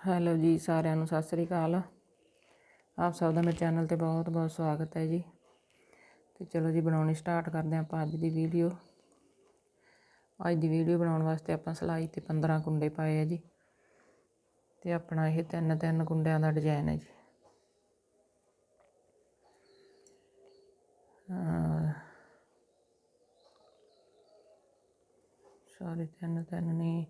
Hello ਜੀ ਸਾਰਿਆਂ ਨੂੰ, ਸਤਿ ਸ੍ਰੀ ਅਕਾਲ। ਆਪ ਸਭ ਦਾ ਮੇਰੇ ਚੈਨਲ ਤੇ ਬਹੁਤ ਬਹੁਤ ਸਵਾਗਤ ਹੈ ਜੀ। ਤੇ ਚਲੋ ਜੀ, ਬਣਾਉਣੀ ਸਟਾਰਟ ਕਰਦੇ ਹਾਂ ਆਪਾਂ ਅੱਜ ਦੀ ਵੀਡੀਓ। ਅੱਜ ਦੀ ਵੀਡੀਓ ਬਣਾਉਣ ਵਾਸਤੇ ਆਪਾਂ ਸਲਾਈ ਤੇ 15 ਕੁੰਡੇ ਪਾਏ ਆ ਜੀ। ਤੇ ਆਪਣਾ ਇਹ ਤਿੰਨ ਤਿੰਨ ਕੁੰਡਿਆਂ ਦਾ ਡਿਜ਼ਾਈਨ ਹੈ ਜੀ। ਅਹ ਸਾਰੇ ਤਿੰਨ ਤਿੰਨ ਨਹੀਂ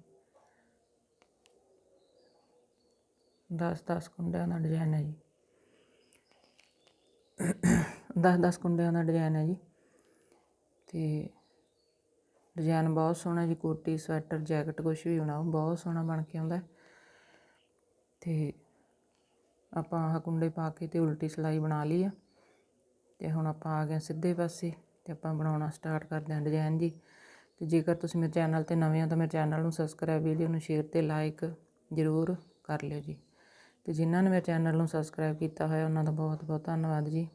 10 10 ਕੁੰਡਿਆਂ ਦਾ ਡਿਜ਼ਾਈਨ ਹੈ ਜੀ। 10 10 ਕੁੰਡਿਆਂ ਦਾ ਡਿਜ਼ਾਈਨ ਹੈ ਜੀ। ਤੇ ਡਿਜ਼ਾਈਨ ਬਹੁਤ ਸੋਹਣਾ ਜੀ, ਕੋਟੀ, ਸਵੈਟਰ, ਜੈਕਟ ਕੁਝ ਵੀ ਬਣਾਓ, ਬਹੁਤ ਸੋਹਣਾ ਬਣ ਕੇ ਆਉਂਦਾ। ਤੇ ਆਪਾਂ ਆਹ ਕੁੰਡੇ ਪਾ ਕੇ ਤੇ ਉਲਟੀ ਸਲਾਈ ਬਣਾ ਲਈ ਆ। ਤੇ ਹੁਣ ਆਪਾਂ ਆ ਗਏ ਸਿੱਧੇ ਪਾਸੇ ਤੇ ਆਪਾਂ ਬਣਾਉਣਾ ਸਟਾਰਟ ਕਰਦੇ ਹਾਂ ਡਿਜ਼ਾਈਨ ਜੀ। ਤੇ ਜੇਕਰ ਤੁਸੀਂ ਮੇਰੇ ਚੈਨਲ ਤੇ ਨਵੇਂ ਹੋ ਤਾਂ ਮੇਰੇ ਚੈਨਲ ਨੂੰ ਸਬਸਕ੍ਰਾਈਬ ਵੀਡੀਓ ਨੂੰ ਸ਼ੇਅਰ ਤੇ ਲਾਈਕ ਜ਼ਰੂਰ ਕਰ ਲਿਓ ਜੀ। ਅਤੇ ਜਿਨ੍ਹਾਂ ਨੇ ਮੇਰੇ ਚੈਨਲ ਨੂੰ ਸਬਸਕ੍ਰਾਈਬ ਕੀਤਾ ਹੋਇਆ, ਉਹਨਾਂ ਦਾ ਬਹੁਤ ਬਹੁਤ ਧੰਨਵਾਦ ਜੀ।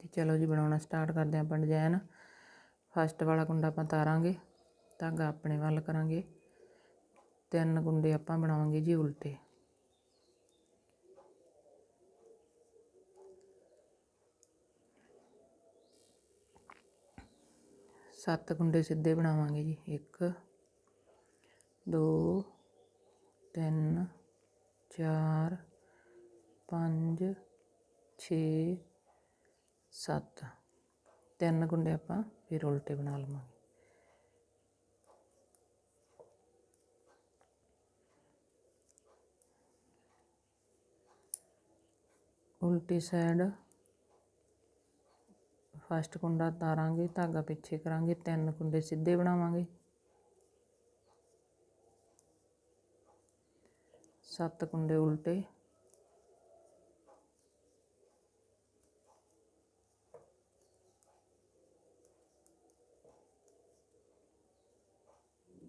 ਤੇ ਚਲੋ ਜੀ, ਬਣਾਉਣਾ ਸਟਾਰਟ ਕਰਦੇ ਆਪਾਂ ਡਿਜ਼ਾਈਨ ਫਸਟ ਵਾਲਾ ਕੁੰਡਾ ਆਪਾਂ ਤਾਰਾਂਗੇ, ਧਾਗਾ ਆਪਣੇ ਵੱਲ ਕਰਾਂਗੇ। ਤਿੰਨ ਕੁੰਡੇ ਆਪਾਂ ਬਣਾਵਾਂਗੇ ਜੀ ਉਲਟੇ। ਸੱਤ ਗੁੰਡੇ ਸਿੱਧੇ ਬਣਾਵਾਂਗੇ ਜੀ। 1 2 3 4 5 6 7 ਤਿੰਨ ਕੁੰਡੇ ਆਪਾਂ ਫਿਰ ਉਲਟੇ ਬਣਾ ਲਵਾਂਗੇ। ਉਲਟੀ ਸਾਈਡ ਫਸਟ ਕੁੰਡਾ ਤਾਰਾਂਗੇ, ਧਾਗਾ ਪਿੱਛੇ ਕਰਾਂਗੇ, ਤਿੰਨ ਕੁੰਡੇ ਸਿੱਧੇ ਬਣਾਵਾਂਗੇ। ਸੱਤ ਕੁੰਡੇ ਉਲਟੇ।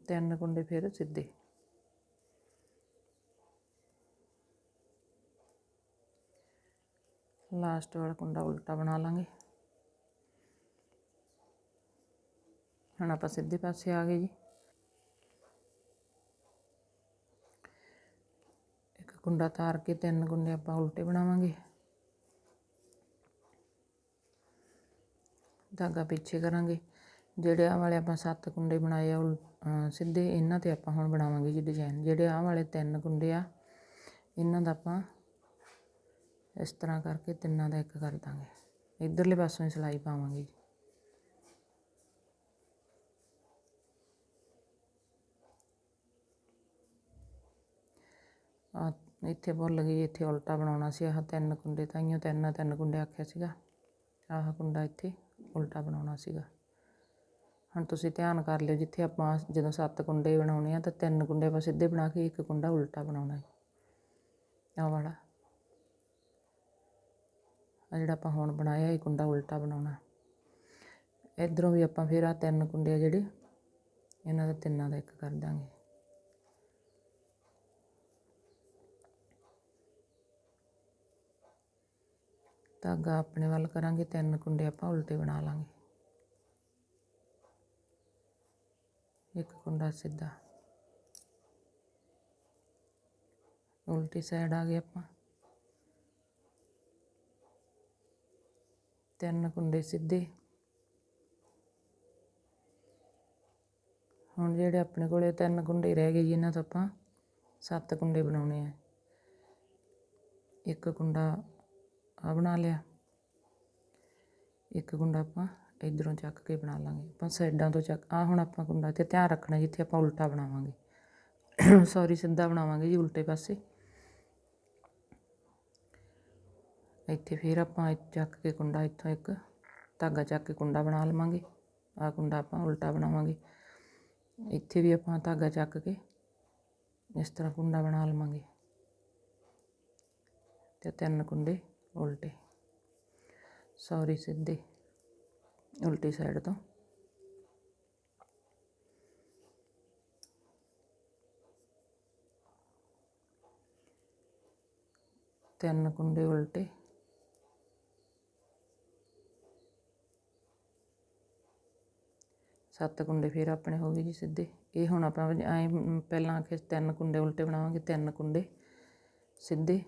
ਤਿੰਨ ਕੁੰਡੇ ਫਿਰ ਸਿੱਧੇ। ਲਾਸਟ ਵਾਲਾ ਕੁੰਡਾ ਉਲਟਾ ਬਣਾ ਲਾਂਗੇ। ਹੁਣ ਆਪਾਂ ਸਿੱਧੇ ਪਾਸੇ ਆ ਗਏ ਜੀ। ਇੱਕ ਕੁੰਡਾ ਤਾਰ ਕੇ ਤਿੰਨ ਕੁੰਡੇ ਆਪਾਂ ਉਲਟੇ ਬਣਾਵਾਂਗੇ। ਧਾਗਾ ਪਿੱਛੇ ਕਰਾਂਗੇ। ਜਿਹੜੇ ਆਹ ਵਾਲੇ ਆਪਾਂ ਸੱਤ ਕੁੰਡੇ ਬਣਾਏ ਆ, ਉਲ- ਸਿੱਧੇ ਇਹਨਾਂ ਤੇ ਆਪਾਂ ਹੁਣ ਬਣਾਵਾਂਗੇ ਜੀ ਡਿਜ਼ਾਈਨ ਜਿਹੜੇ ਆਹ ਵਾਲੇ ਤਿੰਨ ਕੁੰਡੇ ਆ, ਇਹਨਾਂ ਦਾ ਆਪਾਂ ਇਸ ਤਰ੍ਹਾਂ ਕਰਕੇ ਤਿੰਨਾਂ ਦਾ ਇੱਕ ਕਰ ਦਾਂਗੇ। ਇਧਰਲੇ ਪਾਸੋਂ ਹੀ ਸਿਲਾਈ ਪਾਵਾਂਗੇ ਜੀ। ਆ ਇੱਥੇ ਭੁੱਲ ਗਈ, ਇੱਥੇ ਉਲਟਾ ਬਣਾਉਣਾ ਸੀ, ਆਹ ਤਿੰਨ ਕੁੰਡੇ ਤਾਈਓ, ਤਿੰਨ ਤਿੰਨ ਕੁੰਡੇ ਆਖਿਆ ਸੀਗਾ। ਆਹ ਕੁੰਡਾ ਇੱਥੇ ਉਲਟਾ ਬਣਾਉਣਾ ਸੀਗਾ। ਹੁਣ ਤੁਸੀਂ ਧਿਆਨ ਕਰ ਲਿਓ, ਜਿੱਥੇ ਆਪਾਂ ਜਦੋਂ ਸੱਤ ਕੁੰਡੇ ਬਣਾਉਣੇ ਆ, ਤਾਂ ਤਿੰਨ ਕੁੰਡੇ ਆਪਾਂ ਸਿੱਧੇ ਬਣਾ ਕੇ ਇੱਕ ਕੁੰਡਾ ਉਲਟਾ ਬਣਾਉਣਾ ਹੈ। ਆਹ ਵਾਲਾ। ਆ ਜਿਹੜਾ ਆਪਾਂ ਹੁਣ ਬਣਾਇਆ, ਇਹ ਕੁੰਡਾ ਉਲਟਾ ਬਣਾਉਣਾ। ਇਧਰੋਂ ਵੀ ਆਪਾਂ ਫਿਰ ਆ ਤਿੰਨ ਕੁੰਡੇ ਆ ਜਿਹੜੇ, ਇਹਨਾਂ ਦਾ ਤਿੰਨਾਂ ਦਾ ਇੱਕ ਕਰ ਦਾਂਗੇ। ਧਾਗਾ ਆਪਣੇ ਵੱਲ ਕਰਾਂਗੇ, ਤਿੰਨ ਕੁੰਡੇ ਆਪਾਂ ਉਲਟੇ ਬਣਾ ਲਾਂਗੇ। ਇੱਕ ਕੁੰਡਾ ਸਿੱਧਾ। ਉਲਟੀ ਸਾਈਡ ਆ ਗਏ ਆਪਾਂ। ਤਿੰਨ ਕੁੰਡੇ ਸਿੱਧੇ। ਹੁਣ ਜਿਹੜੇ ਆਪਣੇ ਕੋਲੇ ਤਿੰਨ ਕੁੰਡੇ ਰਹਿ ਗਏ ਜੀ, ਇਹਨਾਂ ਤੋਂ ਆਪਾਂ ਸੱਤ ਕੁੰਡੇ ਬਣਾਉਣੇ ਆ। ਇੱਕ ਕੁੰਡਾ ਆ ਬਣਾ ਲਿਆ। ਇੱਕ ਕੁੰਡਾ ਆਪਾਂ ਇਧਰੋਂ ਚੱਕ ਕੇ ਬਣਾ ਲਾਂਗੇ। ਆਪਾਂ ਸਾਈਡਾਂ ਤੋਂ ਚੱਕ ਆ ਹੁਣ ਆਪਾਂ ਕੁੰਡਾ ਤੇ ਧਿਆਨ ਰੱਖਣਾ ਜਿੱਥੇ ਆਪਾਂ ਉਲਟਾ ਬਣਾਵਾਂਗੇ। ਸੌਰੀ ਸਿੱਧਾ ਬਣਾਵਾਂਗੇ ਜੀ ਉਲਟੇ ਪਾਸੇ। ਇੱਥੇ ਫਿਰ ਆਪਾਂ ਚੱਕ ਕੇ ਕੁੰਡਾ ਇੱਥੋਂ ਇੱਕ ਧਾਗਾ ਚੱਕ ਕੇ ਕੁੰਡਾ ਬਣਾ ਲਵਾਂਗੇ। ਆ ਕੁੰਡਾ ਆਪਾਂ ਉਲਟਾ ਬਣਾਵਾਂਗੇ। ਇੱਥੇ ਵੀ ਆਪਾਂ ਧਾਗਾ ਚੱਕ ਕੇ ਇਸ ਤਰ੍ਹਾਂ ਕੁੰਡਾ ਬਣਾ ਲਵਾਂਗੇ। ਤੇ ਤਿੰਨ ਕੁੰਡੇ ਉਲਟੇ। ਸੌਰੀ ਸਿੱਧੇ। ਉਲਟੀ ਸਾਈਡ ਤੋਂ। ਤਿੰਨ ਕੁੰਡੇ ਉਲਟੇ। ਸੱਤ ਕੁੰਡੇ ਫਿਰ ਆਪਣੇ ਹੋ ਗਏ ਜੀ ਸਿੱਧੇ। ਇਹ ਹੁਣ ਆਪਾਂ ਐ ਪਹਿਲਾਂ ਕਿ ਤਿੰਨ ਕੁੰਡੇ ਉਲਟੇ ਬਣਾਵਾਂਗੇ, ਤਿੰਨ ਕੁੰਡੇ ਸਿੱਧੇ।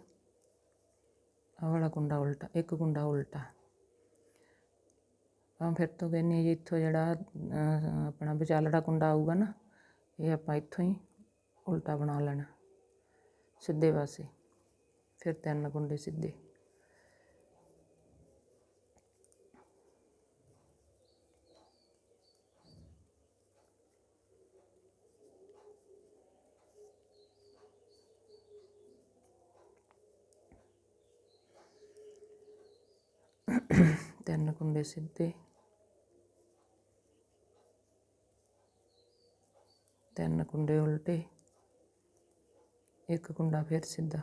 ਵਾਲਾ ਕੁੰਡਾ ਉਲਟਾ ਇੱਕ ਕੁੰਡਾ ਉਲਟਾ ਆਪਾਂ ਫਿਰ ਤੋਂ ਕਹਿੰਦੇ ਜੀ ਇੱਥੋਂ ਜਿਹੜਾ ਆਪਣਾ ਵਿਚਾਲੜਾ ਕੁੰਡਾ ਆਊਗਾ ਨਾ ਇਹ ਆਪਾਂ ਇੱਥੋਂ ਹੀ ਉਲਟਾ ਬਣਾ ਲੈਣਾ ਸਿੱਧੇ ਪਾਸੇ ਫਿਰ ਤਿੰਨ ਕੁੰਡੇ ਸਿੱਧੇ ਤਿੰਨ ਕੁੰਡੇ ਸਿੱਧੇ ਤਿੰਨ ਕੁੰਡੇ ਉਲਟੇ ਇੱਕ ਕੁੰਡਾ ਫਿਰ ਸਿੱਧਾ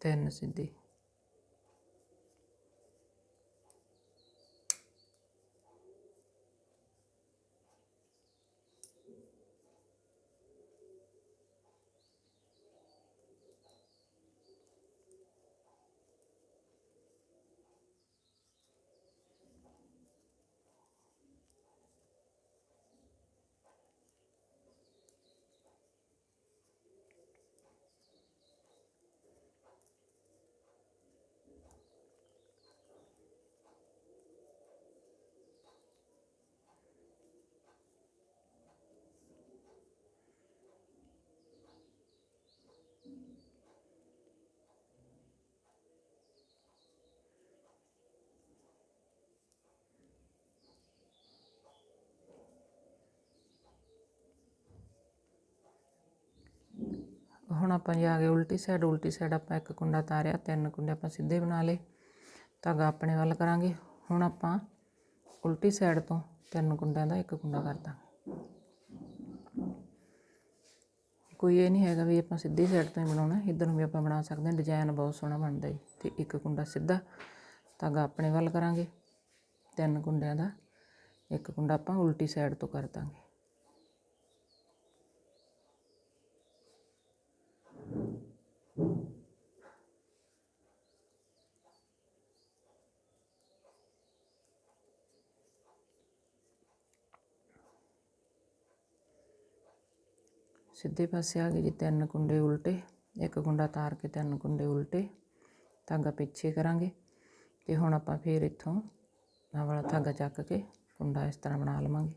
ਤਿੰਨ ਹੁਣ ਆਪਾਂ ਜੀ ਆ ਗਏ ਉਲਟੀ ਸਾਈਡ ਉਲਟੀ ਸਾਈਡ ਆਪਾਂ ਇੱਕ ਕੁੰਡਾ ਤਾਰਿਆ, ਤਿੰਨ ਕੁੰਡੇ ਆਪਾਂ ਸਿੱਧੇ ਬਣਾ ਲਏ। ਧਾਗਾ ਆਪਣੇ ਵੱਲ ਕਰਾਂਗੇ। ਹੁਣ ਆਪਾਂ ਉਲਟੀ ਸਾਈਡ ਤੋਂ ਤਿੰਨ ਕੁੰਡਿਆਂ ਦਾ ਇੱਕ ਕੁੰਡਾ ਕਰ ਦਾਂਗੇ। ਕੋਈ ਇਹ ਨਹੀਂ ਹੈਗਾ ਵੀ ਆਪਾਂ ਸਿੱਧੀ ਸਾਈਡ ਤੋਂ ਹੀ ਬਣਾਉਣਾ, ਇੱਧਰ ਨੂੰ ਵੀ ਆਪਾਂ ਬਣਾ ਸਕਦੇ ਹਾਂ। ਡਿਜ਼ਾਈਨ ਬਹੁਤ ਸੋਹਣਾ ਬਣਦਾ ਜੀ ਤੇ ਇੱਕ ਕੁੰਡਾ ਸਿੱਧਾ ਧਾਗਾ ਆਪਣੇ ਵੱਲ ਕਰਾਂਗੇ। ਤਿੰਨ ਕੁੰਡਿਆਂ ਦਾ ਇੱਕ ਕੁੰਡਾ ਆਪਾਂ ਉਲਟੀ ਸਾਈਡ ਤੋਂ ਕਰ ਦਾਂਗੇ। ਸਿੱਧੇ ਪਾਸੇ ਆ ਗਏ ਜੀ, ਤਿੰਨ ਕੁੰਡੇ ਉਲਟੇ, ਇੱਕ ਕੁੰਡਾ ਤਾਰ ਕੇ ਤਿੰਨ ਕੁੰਡੇ ਉਲਟੇ ਧਾਗਾ ਪਿੱਛੇ ਕਰਾਂਗੇ ਤੇ ਹੁਣ ਆਪਾਂ ਫੇਰ ਇੱਥੋਂ ਆਹ ਵਾਲਾ ਧਾਗਾ ਚੱਕ ਕੇ ਕੁੰਡਾ ਇਸ ਤਰ੍ਹਾਂ ਬਣਾ ਲਵਾਂਗੇ।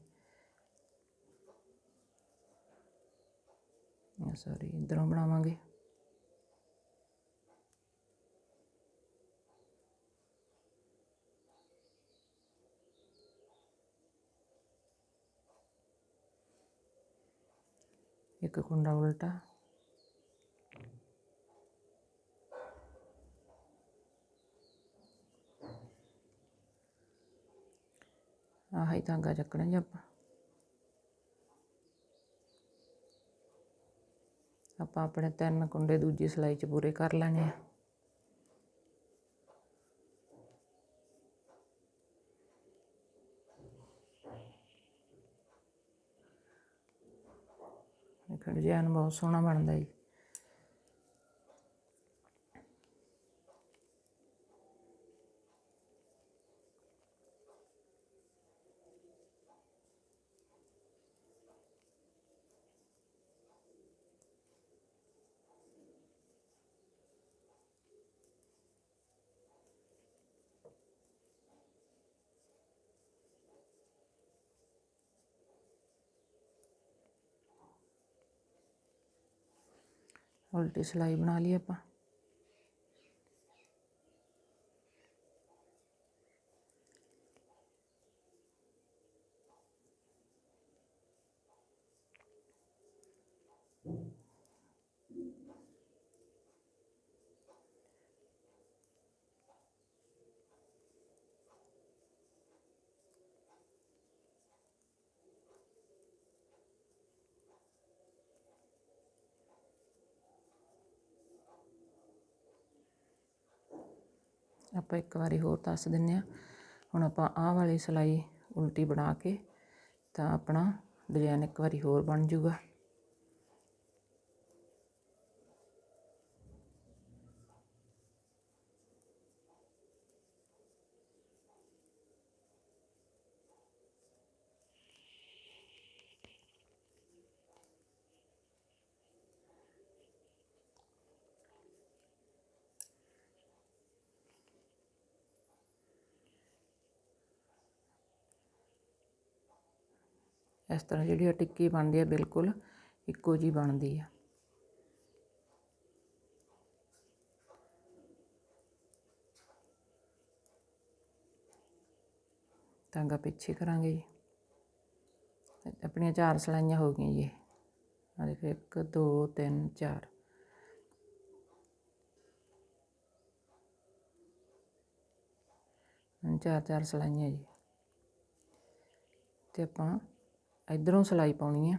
ਸੌਰੀ ਇਧਰੋਂ ਬਣਾਵਾਂਗੇ। ਇੱਕ ਕੁੰਡਾ ਉਲਟਾ ਆਹ ਹੀ ਧਾਗਾ ਚੱਕਣਾ ਜੀ ਆਪਾਂ ਆਪਾਂ ਆਪਣੇ ਤਿੰਨ ਕੁੰਡੇ ਦੂਜੀ ਸਲਾਈ 'ਚ ਪੂਰੇ ਕਰ ਲੈਣੇ ਆ ਦੇਖੋ ਬਹੁਤ ਸੋਹਣਾ ਬਣਦਾ ਜੀ ਉਲਟੀ ਸਿਲਾਈ ਬਣਾ ਲਈ ਆਪਾਂ। ਆਪਾਂ ਇੱਕ ਵਾਰੀ ਹੋਰ ਦੱਸ ਦਿੰਨੇ ਆ ਹੁਣ ਆਪਾਂ ਆਹ ਵਾਲੀ ਸਿਲਾਈ ਉਲਟੀ ਬਣਾ ਕੇ ਤਾਂ ਆਪਣਾ ਡਿਜ਼ਾਈਨ ਇੱਕ ਵਾਰੀ ਹੋਰ ਬਣ ਜੂਗਾ ਇਸ ਤਰ੍ਹਾਂ ਜਿਹੜੀ ਆ ਟਿੱਕੀ ਬਣਦੀ ਆ, ਬਿਲਕੁਲ ਇੱਕੋ ਜੀ ਬਣਦੀ ਆ। ਤਾਂਗਾ ਪਿੱਛੇ ਕਰਾਂਗੇ ਜੀ। ਆਪਣੀਆਂ ਚਾਰ ਸਲਾਈਆਂ ਹੋ ਗਈਆਂ ਜੀ ਆ ਦੇਖੋ 1 2 3 4 ਚਾਰ ਚਾਰ ਸਲਾਈਆਂ ਜੀ। ਤੇ ਆਪਾਂ ਇਧਰੋਂ ਸਲਾਈ ਪਾਉਣੀ ਆ।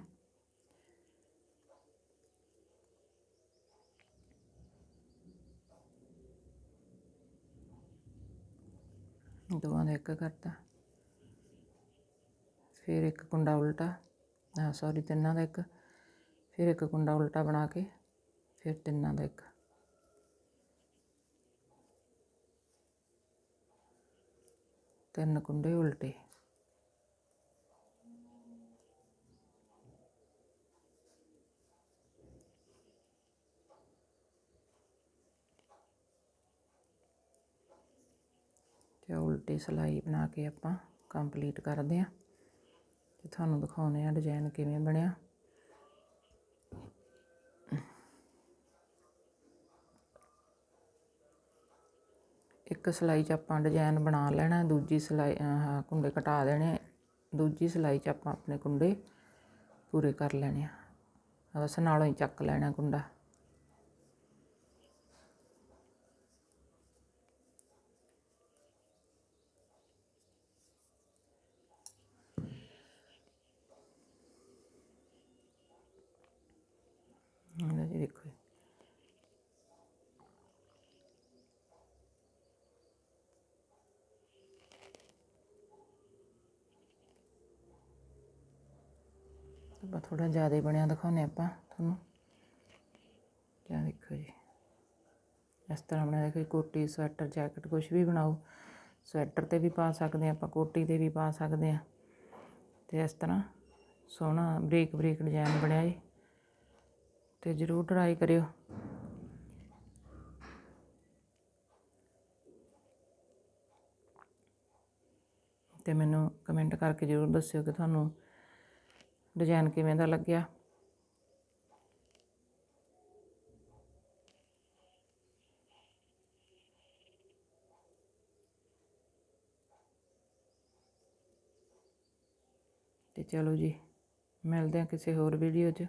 ਦੋਵਾਂ ਦਾ ਇੱਕ ਕਰਤਾ। ਫਿਰ ਇੱਕ ਕੁੰਡਾ ਉਲਟਾ। ਆ ਸੌਰੀ ਤਿੰਨਾਂ ਦਾ ਇੱਕ। ਫਿਰ ਇੱਕ ਕੁੰਡਾ ਉਲਟਾ ਬਣਾ ਕੇ, ਫਿਰ ਤਿੰਨਾਂ ਦਾ ਇੱਕ। ਤਿੰਨ ਕੁੰਡੇ ਉਲਟੇ। ਤੇ ਉਲਟੀ ਬਣਾ ਕੇ ਆਪਾਂ ਕੰਪਲੀਟ ਕਰਦੇ ਆਂ ਤੇ ਤੁਹਾਨੂੰ ਦਿਖਾਉਨੇ ਆ ਡਿਜ਼ਾਈਨ ਕਿਵੇਂ ਬਣਿਆ। ਇੱਕ ਸਿਲਾਈ 'ਚ ਆਪਾਂ ਡਿਜ਼ਾਈਨ ਬਣਾ ਲੈਣਾ, ਦੂਜੀ ਸਿਲਾਈ ਆਹ ਕੁੰਡੇ ਕਟਾ ਦੇਣੇ, ਦੂਜੀ ਸਿਲਾਈ 'ਚ ਆਪਾਂ ਆਪਣੇ ਕੁੰਡੇ ਪੂਰੇ ਕਰ ਲੈਣੇ ਆ। ਬਸ ਨਾਲੋਂ ਹੀ ਚੱਕ ਲੈਣਾ ਕੁੰਡਾ ਲਓ ਜੀ ਦੇਖੋ ਜੀ। ਆਪਾਂ ਥੋੜਾ ਜ਼ਿਆਦਾ ਬਣਿਆ ਦਿਖਾਉਂਦੇ ਆਪਾਂ ਤੁਹਾਨੂੰ। ਕਿਆ ਦੇਖੋ ਜੀ। ਇਸ ਤਰ੍ਹਾਂ ਬਣਿਆ ਦੇਖੋ ਜੀ, ਕੋਟੀ ਸਵੈਟਰ ਜੈਕਟ ਕੁਝ ਵੀ ਬਣਾਓ। ਸਵੈਟਰ ਤੇ ਵੀ ਪਾ ਸਕਦੇ ਹਾਂ ਆਪਾਂ ਕੋਟੀ ਤੇ ਵੀ ਪਾ ਸਕਦੇ ਹਾਂ। ਤੇ ਇਸ ਤਰ੍ਹਾਂ ਸੋਹਣਾ ਬਰੀਕ ਬਰੀਕ ਡਿਜ਼ਾਈਨ ਬਣਿਆ ਜੀ। ਤੇ ਜ਼ਰੂਰ ਟਰਾਈ ਕਰਿਓ। ਤੇ ਮੈਨੂੰ ਕਮੈਂਟ ਕਰਕੇ ਜ਼ਰੂਰ ਦੱਸਿਓ ਕਿ ਤੁਹਾਨੂੰ ਡਿਜ਼ਾਈਨ ਕਿਵੇਂ ਦਾ ਲੱਗਿਆ? ਤੇ ਚਲੋ ਜੀ, ਮਿਲਦੇ ਹਾਂ ਕਿਸੇ ਹੋਰ ਵੀਡੀਓ 'ਚ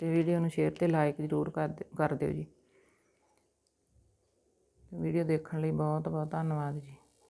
ਤੇ ਵੀਡੀਓ ਨੂੰ ਸ਼ੇਅਰ ਤੇ ਲਾਈਕ ਜ਼ਰੂਰ ਕਰ ਕਰ ਦਿਓ ਜੀ। ਵੀਡੀਓ ਦੇਖਣ ਲਈ ਬਹੁਤ ਬਹੁਤ ਧੰਨਵਾਦ ਜੀ।